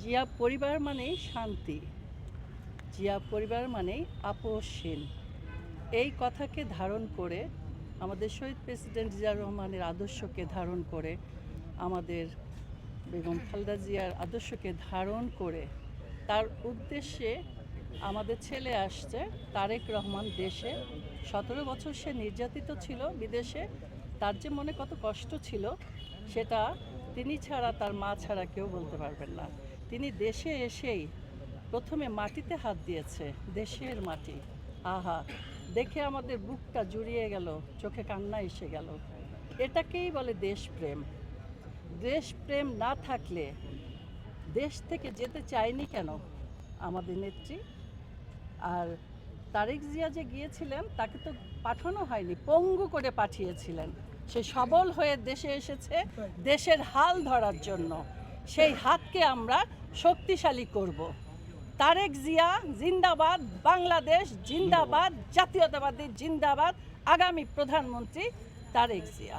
জিয়া পরিবার মানেই শান্তি, জিয়া পরিবার মানেই আপোষহীন। এই কথাকে ধারণ করে আমাদের শহীদ প্রেসিডেন্ট জিয়া রহমানের আদর্শকে ধারণ করে আমাদের বেগম খালেদা জিয়ার আদর্শকে ধারণ করে তার উদ্দেশ্যে আমাদের ছেলে আসছে তারেক রহমান দেশে। সতেরো বছর সে নির্যাতিত ছিল বিদেশে। তার যে মনে কত কষ্ট ছিল সেটা তিনি ছাড়া তার মা ছাড়া কেউ বলতে পারবেন না। তিনি দেশে এসেই প্রথমে মাটিতে হাত দিয়েছে, দেশের মাটি। আহা, দেখে আমাদের বুকটা জুড়িয়ে গেল, চোখে কান্না এসে গেল। এটাকেই বলে দেশপ্রেম। দেশপ্রেম না থাকলে দেশ থেকে যেতে চায়নি কেন? আমাদের নেত্রী। আর তারেক জিয়া যে গিয়েছিলেন, তাকে তো পাঠানো হয়নি, পঙ্গু করে পাঠিয়েছিলেন। সে সবল হয়ে দেশে এসেছে দেশের হাল ধরার জন্য। সেই হাতকে আমরা শক্তিশালী করব। তারেক জিয়া জিন্দাবাদ বাংলাদেশ জিন্দাবাদ জাতীয়তাবাদী জিন্দাবাদ আগামী প্রধানমন্ত্রী তারেক জিয়া।